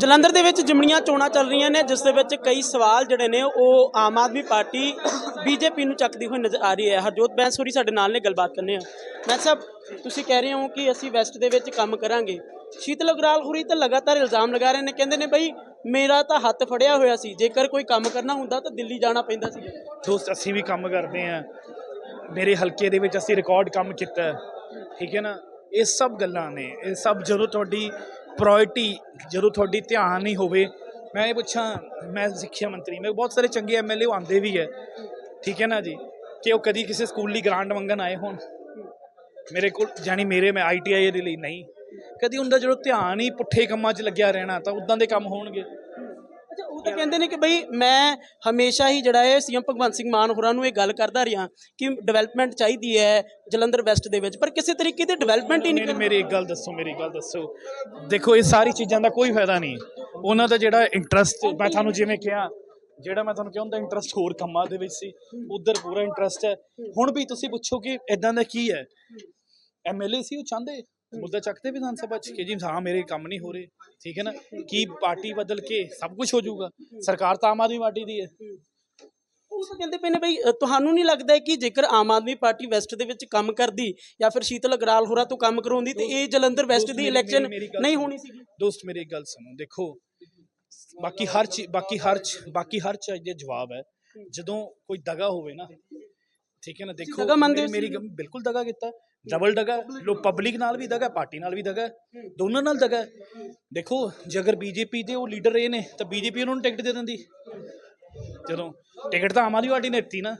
ਜਲੰਧਰ ਦੇ ਵਿੱਚ ਜਿਮਣੀਆਂ ਚੋਣਾਂ ਚੱਲ ਰਹੀਆਂ ਨੇ, ਜਿਸ ਦੇ ਵਿੱਚ ਕਈ ਸਵਾਲ ਜਿਹੜੇ ਨੇ, ਉਹ ਆਮ ਆਦਮੀ ਪਾਰਟੀ ਬੀਜੇਪੀ ਨੂੰ ਚੱਕਦੀ ਹੋਈ ਨਜ਼ਰ ਆ ਰਹੀ ਹੈ। ਹਰਜੋਤ ਬੈਂਸੂਰੀ ਸਾਡੇ ਨਾਲ ਨੇ, ਗੱਲਬਾਤ ਕਰਨੇ ਆ। ਮੈਂ ਸਾਹਿਬ ਤੁਸੀਂ ਕਹਿ ਰਹੇ ਹੋ ਕਿ ਅਸੀਂ ਵੈਸਟ ਦੇ ਵਿੱਚ ਕੰਮ ਕਰਾਂਗੇ। ਸ਼ੀਤਲ ਅਗਰਾਲ ਹੁਰੀ ਤਾਂ ਲਗਾਤਾਰ ਇਲਜ਼ਾਮ ਲਗਾ ਰਹੇ ਨੇ, ਕਹਿੰਦੇ ਨੇ ਬਈ ਮੇਰਾ ਤਾਂ ਹੱਥ ਫੜਿਆ ਹੋਇਆ ਸੀ, ਜੇਕਰ ਕੋਈ ਕੰਮ ਕਰਨਾ ਹੁੰਦਾ ਤਾਂ ਦਿੱਲੀ ਜਾਣਾ ਪੈਂਦਾ ਸੀ। ਦੋਸਤ, ਅਸੀਂ ਵੀ ਕੰਮ ਕਰਦੇ ਆ ਮੇਰੇ ਹਲਕੇ ਦੇ ਵਿੱਚ ਅਸੀਂ ਰਿਕਾਰਡ ਕੰਮ ਕੀਤਾ। ਠੀਕ ਹੈ ਨਾ? ਇਹ ਸਭ ਗੱਲਾਂ ਨੇ। ਇਹ ਸਭ ਜਦੋਂ ਤੁਹਾਡੀ ਪ੍ਰਾਇੋਰਟੀ ਜਦੋਂ ਤੁਹਾਡੀ ਧਿਆਨ ਨਹੀਂ ਹੋਵੇ, ਮੈਂ ਇਹ ਪੁੱਛਾਂ, ਮੈਂ ਸਿੱਖਿਆ ਮੰਤਰੀ ਮੇਰੇ ਬਹੁਤ ਸਾਰੇ ਚੰਗੇ ਐਮਐਲਏ ਆਉਂਦੇ ਵੀ ਹੈ। ਠੀਕ ਹੈ ਨਾ ਜੀ? ਕਿ ਉਹ ਕਦੀ ਕਿਸੇ ਸਕੂਲ ਲਈ ਗ੍ਰਾਂਟ ਮੰਗਣ ਆਏ ਹੋਣ? ਮੇਰੇ ਕੋਲ ਜਾਨੀ ਮੇਰੇ, ਮੈਂ ਆਈਟੀਆਈ ਦੇ ਲਈ ਨਹੀਂ। ਕਦੀ ਉਹਦਾ ਜਦੋਂ ਧਿਆਨ ਹੀ ਪੁੱਠੇ ਕੰਮਾਂ 'ਚ ਲੱਗਿਆ ਰਹਿਣਾ, ਤਾਂ ਉਦਾਂ ਦੇ ਕੰਮ ਹੋਣਗੇ। ਅੱਛਾ ਉਹ ਤਾਂ ਕਹਿੰਦੇ ਨੇ ਕਿ ਬਈ ਮੈਂ ਹਮੇਸ਼ਾ ਹੀ ਜਿਹੜਾ ਹੈ ਸੀਐਮ ਭਗਵੰਤ ਸਿੰਘ ਮਾਨ ਹੋਰਾਂ ਨੂੰ ਇਹ ਗੱਲ ਕਰਦਾ ਰਿਹਾ ਕਿ ਡਿਵੈਲਪਮੈਂਟ ਚਾਹੀਦੀ ਹੈ ਜਲੰਧਰ ਵੈਸਟ ਦੇ ਵਿੱਚ ਪਰ ਕਿਸੇ ਤਰੀਕੇ ਦੀ ਡਿਵੈਲਪਮੈਂਟ ਹੀ ਨਹੀਂ ਮੇਰੀ ਇੱਕ ਗੱਲ ਦੱਸੋ ਮੇਰੀ ਗੱਲ ਦੱਸੋ। ਦੇਖੋ ਇਹ ਸਾਰੀ ਚੀਜ਼ਾਂ ਦਾ ਕੋਈ ਫਾਇਦਾ ਨਹੀਂ। ਉਹਨਾਂ ਦਾ ਜਿਹੜਾ ਇੰਟਰਸਟ ਮੈਂ ਤੁਹਾਨੂੰ ਜਿਵੇਂ ਕਿਹਾ ਜਿਹੜਾ ਮੈਂ ਤੁਹਾਨੂੰ ਕਿਹਾ ਹੁੰਦਾ ਇੰਟਰਸਟ ਹੋਰ ਕੰਮਾਂ ਦੇ ਵਿੱਚ ਸੀ ਉਧਰ ਪੂਰਾ ਇੰਟਰਸਟ ਹੈ। ਹੁਣ ਵੀ ਤੁਸੀਂ ਪੁੱਛੋ ਕਿ ਇਦਾਂ ਦਾ ਕੀ ਹੈ? ਐਮਐਲਏ ਸੀ ਉਹ ਚਾਹੁੰਦੇ? ਮੁੱਦਾ ਚੱਕਦੇ ਵਿਧਾਨ ਸਭਾ ਚ ਕਿ ਜੀ ਹਾਂ ਮੇਰੇ ਕੰਮ ਨਹੀਂ ਹੋ ਰਹੇ ਠੀਕ ਹੈ ਨਾ? ਕੀ ਪਾਰਟੀ ਬਦਲ ਕੇ ਸਭ ਕੁਝ ਹੋ ਜਾਊਗਾ? ਸਰਕਾਰ ਤਾਂ ਆਮ ਆਦਮੀ ਪਾਰਟੀ ਦੀ ਹੈ। ਉਹ ਤਾਂ ਕਹਿੰਦੇ ਪਏ ਨੇ ਬਈ ਤੁਹਾਨੂੰ ਨਹੀਂ ਲੱਗਦਾ ਕਿ ਜੇਕਰ ਆਮ ਆਦਮੀ ਪਾਰਟੀ ਵੈਸਟ ਦੇ ਵਿੱਚ ਕੰਮ ਕਰਦੀ ਜਾਂ ਫਿਰ ਸ਼ੀਤਲ ਅਗਰਾਲ ਹੋਰਾਂ ਤੋਂ ਕੰਮ ਕਰਾਉਂਦੀ ਤੇ ਇਹ ਜਲੰਧਰ ਵੈਸਟ ਦੀ ਇਲੈਕਸ਼ਨ ਨਹੀਂ। ਹੋਣੀ ਸੀਗੀ। ਦੋਸਤ ਮੇਰੀ ਗੱਲ ਸੁਣੋ ਦੇਖੋ ਬਾਕੀ ਹਰ ਚੀਜ਼ ਬਾਕੀ ਹਰ ਬਾਕੀ ਹਰ ਚੀਜ਼ ਦੇ ਜਵਾਬ ਹੈ। ਜਦੋਂ ਕੋਈ ਦਗਾ ਹੋਵੇ ਨਾ ਠੀਕ ਹੈ ਨਾ? ਦੇਖੋ ਮੇਰੀ- ਬਿਲਕੁਲ ਦਗਾ ਕੀਤਾ। ਡਬਲ ਦਗਾ ਲੋ ਪਬਲਿਕ ਨਾਲ ਵੀ ਦਗਾ ਪਾਰਟੀ ਨਾਲ ਵੀ ਦਗਾ ਦੋਨਾਂ ਨਾਲ ਦਗਾ। ਦੇਖੋ ਜੇ ਅਗਰ ਬੀਜੇਪੀ ਦੇ ਉਹ ਲੀਡਰ ਇਹ ਨੇ ਤਾਂ ਬੀਜੇਪੀ ਉਹਨਾਂ ਨੂੰ ਟਿਕਟ ਦੇ ਦਿੰਦੀ। ਜਦੋਂ ਟਿਕਟ ਤਾਂ ਆਮ ਆਦਮੀ ਪਾਰਟੀ ਨੇ ਦਿੱਤੀ ਨਾ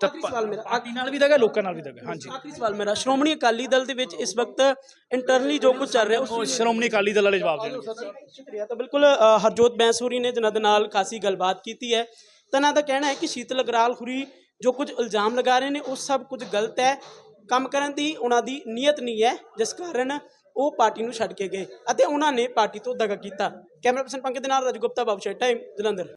ਤਾਂ ਸਵਾਲ ਮੇਰਾ। ਨਾਲ ਵੀ ਦਗਾ ਲੋਕਾਂ ਨਾਲ ਵੀ ਦਗਾ। ਹਾਂਜੀ। ਆਖਰੀ ਸਵਾਲ ਮੇਰਾ। ਸ਼੍ਰੋਮਣੀ ਅਕਾਲੀ ਦਲ ਦੇ ਵਿੱਚ ਇਸ ਵਕਤ ਇੰਟਰਨਲੀ ਜੋ ਕੁਝ ਚੱਲ ਰਿਹਾ ਉਹ ਉਸ ਸ਼੍ਰੋਮਣੀ ਅਕਾਲੀ ਦਲ ਵਾਲੇ ਜਵਾਬ ਦੇਣਗੇ ਸ਼ੁਕਰੀਆ। ਤਾਂ ਬਿਲਕੁਲ ਹਰਜੋਤ ਬੈਂਸੂਰੀ ਨੇ ਜਿਨ੍ਹਾਂ ਦੇ ਨਾਲ ਖਾਸੀ ਗੱਲਬਾਤ ਕੀਤੀ ਹੈ। ਤਾਂ ਇਹਨਾਂ ਦਾ ਕਹਿਣਾ ਹੈ ਕਿ ਸ਼ੀਤਲ ਅਗਰਾਲ ਹੁਰੀ ਜੋ ਕੁਝ ਇਲਜ਼ਾਮ ਲਗਾ ਰਹੇ ਨੇ, ਉਹ ਸਭ ਕੁਝ ਗਲਤ ਹੈ। ਕੰਮ ਕਰਨ ਦੀ ਉਹਨਾਂ ਦੀ ਨੀਅਤ ਨਹੀਂ ਹੈ, ਜਿਸ ਕਾਰਨ ਉਹ ਪਾਰਟੀ ਨੂੰ ਛੱਡ ਕੇ ਗਏ ਅਤੇ ਉਹਨਾਂ ਨੇ ਪਾਰਟੀ ਤੋਂ ਦਗਾ ਕੀਤਾ। ਕੈਮਰਾ ਪਰਸਨ ਪੰਕਜ ਦੇ ਨਾਲ ਰਜਗੁਪਤਾ ਬਾਬੂ ਸ਼ੇਟ ਟਾਈਮ ਜਲੰਧਰ।